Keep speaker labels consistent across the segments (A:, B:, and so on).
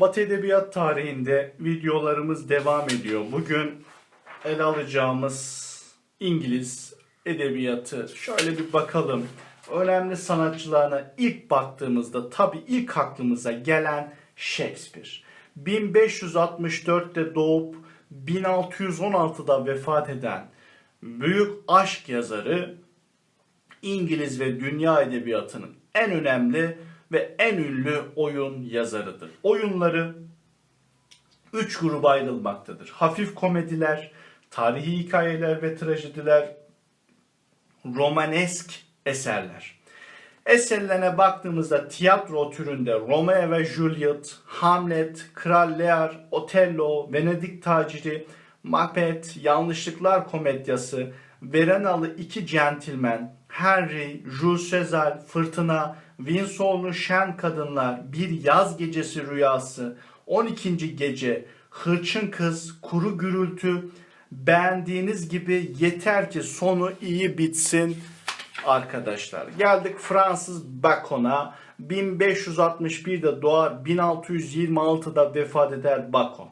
A: Batı Edebiyat tarihinde videolarımız devam ediyor. Bugün ele alacağımız İngiliz edebiyatı şöyle bir bakalım. Önemli sanatçılarına ilk baktığımızda tabii ilk aklımıza gelen Shakespeare. 1564'te doğup 1616'da vefat eden büyük aşk yazarı İngiliz ve dünya edebiyatının en önemli ve en ünlü oyun yazarıdır. Oyunları üç gruba ayrılmaktadır. Hafif komediler, tarihi hikayeler ve trajediler, romanesk eserler. Eserlerine baktığımızda tiyatro türünde Romeo ve Juliet, Hamlet, Kral Lear, Otello, Venedik Taciri, Macbeth, Yanlışlıklar Komedyası, Verenalı İki Gentleman, Henry, Jules Caesar, Fırtına, Winsor'lu Şen Kadınlar, Bir Yaz Gecesi Rüyası, 12. Gece, Hırçın Kız, Kuru Gürültü, beğendiğiniz gibi yeter ki sonu iyi bitsin arkadaşlar. Geldik Fransız Bacon'a. 1561'de doğar, 1626'da vefat eder Bacon.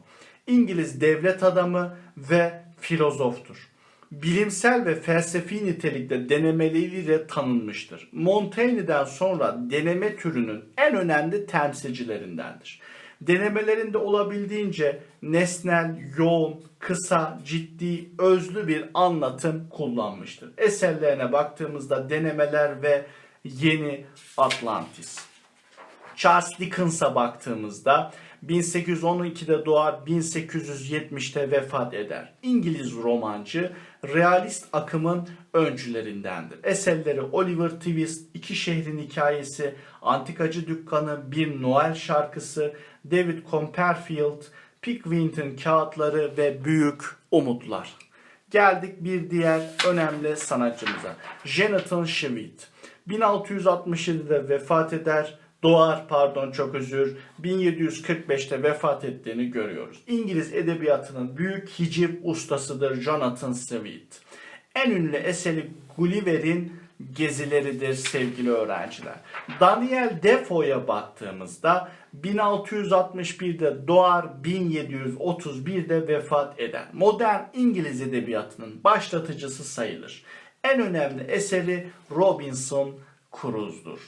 A: İngiliz devlet adamı ve filozoftur. Bilimsel ve felsefi nitelikte denemeleriyle tanınmıştır. Montaigne'den sonra deneme türünün en önemli temsilcilerindendir. Denemelerinde olabildiğince nesnel, yoğun, kısa, ciddi, özlü bir anlatım kullanmıştır. Eserlerine baktığımızda denemeler ve yeni Atlantis. Charles Dickens'a baktığımızda 1812'de doğar, 1870'te vefat eder. İngiliz romancı, realist akımın öncülerindendir. Eserleri Oliver Twist, İki Şehrin Hikayesi, Antikacı Dükkanı, Bir Noel Şarkısı, David Copperfield, Pickwinton Kağıtları ve Büyük Umutlar. Geldik bir diğer önemli sanatçımıza. Jonathan Swift. 1667'de vefat eder. Doğar pardon çok özür 1745'te vefat ettiğini görüyoruz. İngiliz edebiyatının büyük hiciv ustasıdır Jonathan Swift. En ünlü eseri Gulliver'in gezileridir sevgili öğrenciler. Daniel Defoe'ya baktığımızda 1661'de doğar 1731'de vefat eder. Modern İngiliz edebiyatının başlatıcısı sayılır. En önemli eseri Robinson Crusoe'dur.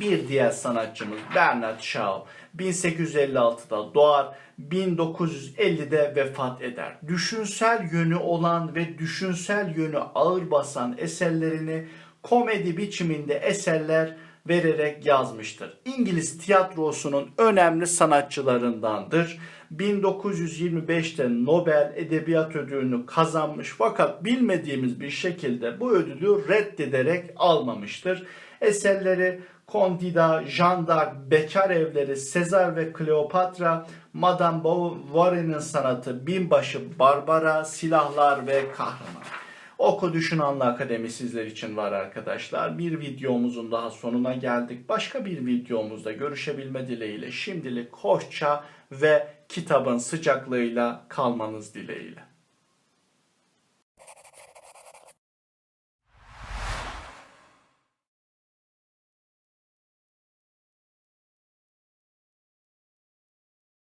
A: Bir diğer sanatçımız Bernard Shaw 1856'da doğar, 1950'de vefat eder. Düşünsel yönü olan ve düşünsel yönü ağır basan eserlerini komedi biçiminde eserler vererek yazmıştır. İngiliz tiyatrosunun önemli sanatçılarındandır. 1925'te Nobel Edebiyat Ödülünü kazanmış fakat bilmediğimiz bir şekilde bu ödülü reddederek almamıştır. Eserleri Candida, Jeanne d'Arc, Bekar Evleri, Sezar ve Kleopatra, Madame Bovary'nin sanatı, Binbaşı Barbara, Silahlar ve Kahraman. Oku Düşün Anla Akademi sizler için var arkadaşlar. Bir videomuzun daha sonuna geldik. Başka bir videomuzda görüşebilme dileğiyle şimdilik hoşça ve kitabın sıcaklığıyla kalmanız dileğiyle.